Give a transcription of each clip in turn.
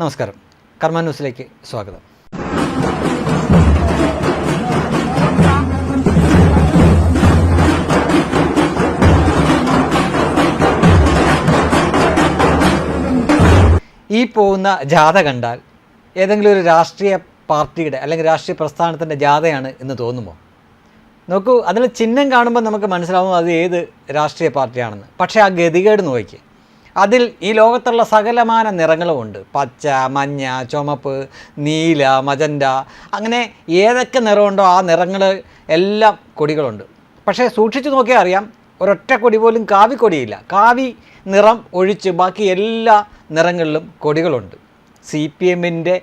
നമസ്കാരം. കർമ്മ ന്യൂസിലേക്ക് സ്വാഗതം. ഈ പോകുന്ന ജാഥ കണ്ടാൽ ഏതെങ്കിലും ഒരു രാഷ്ട്രീയ പാർട്ടിയുടെ അല്ലെങ്കിൽ രാഷ്ട്രീയ പ്രസ്ഥാനത്തിന്റെ ജാഥയാണ് എന്ന് തോന്നുമോ? നോക്കൂ അതിൽ ചിഹ്നം കാണുമ്പോൾ നമുക്ക് മനസ്സിലാവും അത് ഏത് രാഷ്ട്രീയ പാർട്ടിയാണെന്ന്. പക്ഷേ ആ ഗതികേട് നോക്കി അതിൽ ഈ ലോകത്തുള്ള സകലമാന നിറങ്ങളുമുണ്ട്. പച്ച മഞ്ഞ ചുമപ്പ് നീല മജന്ത. അങ്ങനെ ഏതൊക്കെ നിറമുണ്ടോ ആ നിറങ്ങൾ എല്ലാം കൊടികളുണ്ട്. പക്ഷേ സൂക്ഷിച്ചു നോക്കിയാൽ അറിയാം ഒരൊറ്റ കൊടി പോലും കാവി കൊടിയില്ല. കാവി നിറം ഒഴിച്ച് ബാക്കി എല്ലാ നിറങ്ങളിലും കൊടികളുണ്ട്. സി പി എമ്മിന്റെ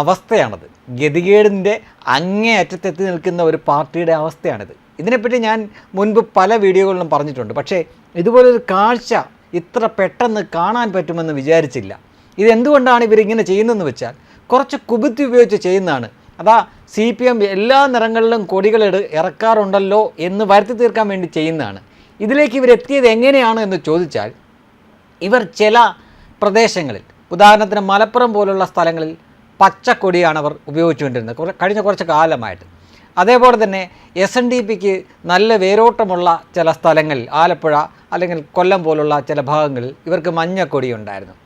അവസ്ഥയാണത്. ഗതികേടിന്റെ അങ്ങേയറ്റത്തെത്തി നിൽക്കുന്ന ഒരു പാർട്ടിയുടെ അവസ്ഥയാണിത്. ഇതിനെപ്പറ്റി ഞാൻ മുൻപ് പല വീഡിയോകളിലും പറഞ്ഞിട്ടുണ്ട്. പക്ഷേ ഇതുപോലൊരു കാഴ്ച ഇത്ര പെട്ടെന്ന് കാണാൻ പറ്റുമെന്ന് വിചാരിച്ചില്ല. ഇതെന്തുകൊണ്ടാണ് ഇവരിങ്ങനെ ചെയ്യുന്നതെന്ന് വെച്ചാൽ കുറച്ച് കുബുദ്ധി ഉപയോഗിച്ച് ചെയ്യുന്നതാണ്. അതാ സി പി എം എല്ലാ നിറങ്ങളിലും കൊടികൾ ഇറക്കാറുണ്ടല്ലോ എന്ന് വരുത്തി തീർക്കാൻ വേണ്ടി ചെയ്യുന്നതാണ്. ഇതിലേക്ക് ഇവരെത്തിയത് എങ്ങനെയാണ് എന്ന് ചോദിച്ചാൽ ഇവർ ചില പ്രദേശങ്ങളിൽ ഉദാഹരണത്തിന് മലപ്പുറം പോലുള്ള സ്ഥലങ്ങളിൽ പച്ചക്കൊടിയാണ് അവർ ഉപയോഗിച്ചുകൊണ്ടിരുന്നത്. കഴിഞ്ഞ കുറച്ച് കാലമായിട്ട്. അതേപോലെ തന്നെ എസ് എൻ ഡി പിക്ക് നല്ല വേരോട്ടമുള്ള ചില സ്ഥലങ്ങൾ ആലപ്പുഴ അല്ലെങ്കിൽ കൊല്ലം പോലുള്ള ചില ഭാഗങ്ങളിൽ ഇവർക്ക് മഞ്ഞക്കൊടി ഉണ്ടായിരുന്നു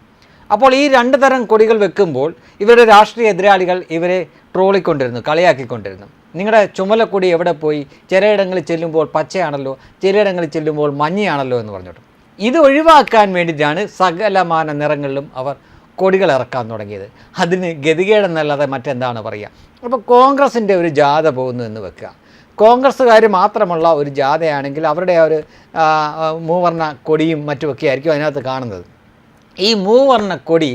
അപ്പോൾ ഈ രണ്ട് തരം കൊടികൾ വെക്കുമ്പോൾ ഇവരുടെ രാഷ്ട്രീയ എതിരാളികൾ ഇവരെ ട്രോളിക്കൊണ്ടിരുന്നു കളിയാക്കിക്കൊണ്ടിരുന്നു. നിങ്ങളുടെ ചുമലക്കൊടി എവിടെ പോയി? ചിലയിടങ്ങളിൽ ചെല്ലുമ്പോൾ പച്ചയാണല്ലോ ചിലയിടങ്ങളിൽ ചെല്ലുമ്പോൾ മഞ്ഞയാണല്ലോ എന്ന് പറഞ്ഞിട്ട്. ഇത് ഒഴിവാക്കാൻ വേണ്ടിയിട്ടാണ് സകലമാന നിറങ്ങളിലും അവർ കൊടികൾ ഇറക്കാൻ തുടങ്ങിയത്. അതിന് ഗതികേടെന്നല്ലാതെ മറ്റെന്താണ് പറയുക അപ്പോൾ കോൺഗ്രസിന്റെ ഒരു ജാഥ പോകുന്നു എന്ന് വെക്കുക. കോൺഗ്രസ്സുകാർ മാത്രമുള്ള ഒരു ജാഥയാണെങ്കിൽ അവരുടെ ആ ഒരു മൂവർണ കൊടിയും മറ്റുമൊക്കെ ആയിരിക്കും അതിനകത്ത് കാണുന്നത്. ഈ മൂവർണ കൊടി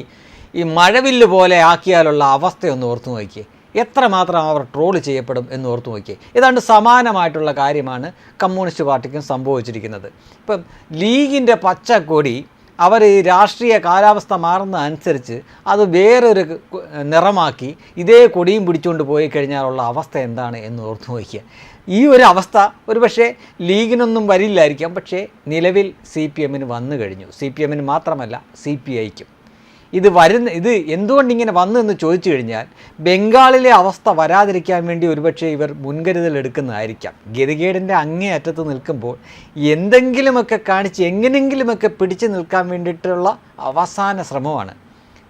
ഈ മഴവില്ല് പോലെ ആക്കിയാലുള്ള അവസ്ഥയൊന്ന് ഓർത്തു നോക്കിയേ. എത്രമാത്രം അവർ ട്രോൾ ചെയ്യപ്പെടും എന്ന് ഓർത്തു നോക്കിയേ. ഏതാണ്ട് സമാനമായിട്ടുള്ള കാര്യമാണ് കമ്മ്യൂണിസ്റ്റ് പാർട്ടിക്കും സംഭവിച്ചിരിക്കുന്നത്. ഇപ്പം ലീഗിന്റെ പച്ചക്കൊടി അവർ ഈ രാഷ്ട്രീയ കാലാവസ്ഥ മാറുന്ന അനുസരിച്ച് അത് വേറൊരു നിറമാക്കി ഇതേ കൊടിയും പിടിച്ചുകൊണ്ട് പോയി കഴിഞ്ഞാലുള്ള അവസ്ഥ എന്താണ് എന്ന് ഓർത്തു നോക്കിയ. ഈ ഒരു അവസ്ഥ ഒരു പക്ഷേ ലീഗിനൊന്നും വരില്ലായിരിക്കാം പക്ഷേ നിലവിൽ സി പി എമ്മിന് വന്നു കഴിഞ്ഞു. സി പി എമ്മിന് മാത്രമല്ല സി പി ഐക്കും. ഇത് വരുന്ന ഇത് എന്തുകൊണ്ട് ഇങ്ങനെ വന്നു എന്ന് ചോദിച്ചു കഴിഞ്ഞാൽ ബംഗാളിലെ അവസ്ഥ വരാതിരിക്കാൻ വേണ്ടി ഒരുപക്ഷെ ഇവർ മുൻകരുതൽ എടുക്കുന്നതായിരിക്കാം. ഗതികേടിന്റെ അങ്ങേ അറ്റത്ത് നിൽക്കുമ്പോൾ എന്തെങ്കിലുമൊക്കെ കാണിച്ച് എങ്ങനെങ്കിലുമൊക്കെ പിടിച്ചു നിൽക്കാൻ വേണ്ടിയിട്ടുള്ള അവസാന ശ്രമമാണ്.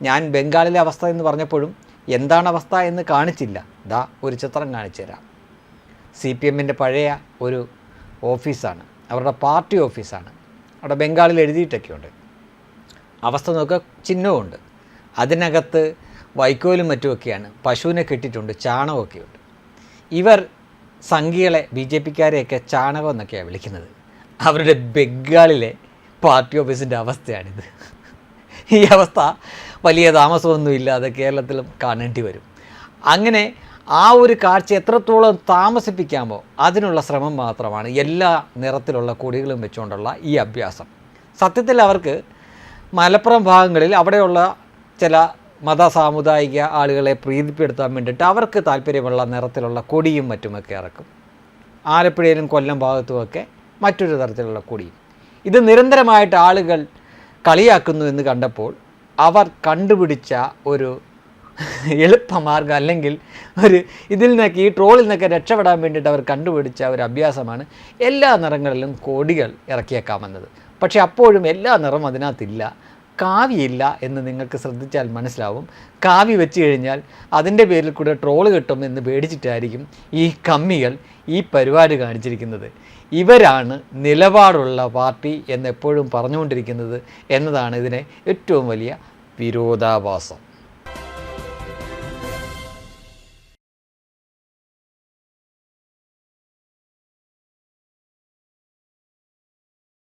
ഞാൻ ബംഗാളിലെ അവസ്ഥ എന്ന് പറഞ്ഞപ്പോഴും എന്താണ് അവസ്ഥ എന്ന് കാണിച്ചില്ല. ദാ ഒരു ചിത്രം കാണിച്ചു തരാം. സി പി എമ്മിന്റെ പഴയ ഒരു ഓഫീസാണ്. അവരുടെ പാർട്ടി ഓഫീസാണ്. അവിടെ ബംഗാളിൽ എഴുതിയിട്ടൊക്കെയുണ്ട്. അവസ്ഥ നോക്കുക ചിഹ്നവുമുണ്ട്. അതിനകത്ത് വൈക്കോലും മറ്റുമൊക്കെയാണ്. പശുവിനെ കെട്ടിയിട്ടുണ്ട് ചാണകമൊക്കെയുണ്ട്. ഇവർ സംഘികളെ ബി ജെ പിക്കാരെയൊക്കെ ചാണകം എന്നൊക്കെയാണ് വിളിക്കുന്നത്. അവരുടെ ബംഗാളിലെ പാർട്ടി ഓഫീസിന്റെ അവസ്ഥയാണിത്. ഈ അവസ്ഥ വലിയ താമസമൊന്നും ഇല്ലാതെ കേരളത്തിലും കാണേണ്ടി വരും. അങ്ങനെ ആ ഒരു കാഴ്ച എത്രത്തോളം താമസിപ്പിക്കാമോ അതിനുള്ള ശ്രമം മാത്രമാണ് എല്ലാ നിറത്തിലുള്ള കൊടികളും വെച്ചുകൊണ്ടുള്ള ഈ അഭ്യാസം. സത്യത്തിൽ അവർക്ക് മലപ്പുറം ഭാഗങ്ങളിൽ അവിടെയുള്ള ചില മത സാമുദായിക ആളുകളെ പ്രീതിപ്പെടുത്താൻ വേണ്ടിയിട്ട് അവർക്ക് താല്പര്യമുള്ള നിറത്തിലുള്ള കൊടിയും മറ്റുമൊക്കെ ഇറക്കും. ആലപ്പുഴയിലും കൊല്ലം ഭാഗത്തുമൊക്കെ മറ്റൊരു തരത്തിലുള്ള കൊടിയും ഇത് നിരന്തരമായിട്ട് ആളുകൾ കളിയാക്കുന്നു എന്ന് കണ്ടപ്പോൾ അവർ കണ്ടുപിടിച്ച ഒരു എളുപ്പമാർഗം അല്ലെങ്കിൽ ഒരു ഇതിൽ നിന്നൊക്കെ ഈ ട്രോളിൽ നിന്നൊക്കെ രക്ഷപ്പെടാൻ വേണ്ടിയിട്ട് അവർ കണ്ടുപിടിച്ച ഒരു അഭ്യാസമാണ് എല്ലാ നിറങ്ങളിലും കൊടികൾ ഇറക്കിയേക്കാമെന്നത്. പക്ഷേ അപ്പോഴും എല്ലാ നിറം അതിനകത്തില്ല. കാവിയില്ല എന്ന് നിങ്ങൾക്ക് ശ്രദ്ധിച്ചാൽ മനസ്സിലാവും. കാവി വെച്ച് കഴിഞ്ഞാൽ അതിന്റെ പേരിൽ കൂടെ ട്രോൾ കിട്ടും എന്ന് പേടിച്ചിട്ടായിരിക്കും ഈ കമ്മികൾ ഈ പരിപാടി കാണിച്ചിരിക്കുന്നത്. ഇവരാണ് നിലപാടുള്ള പാർട്ടി എന്നെപ്പോഴും പറഞ്ഞുകൊണ്ടിരിക്കുന്നത് എന്നതാണ് ഇതിനെ ഏറ്റവും വലിയ വിരോധാഭാസം.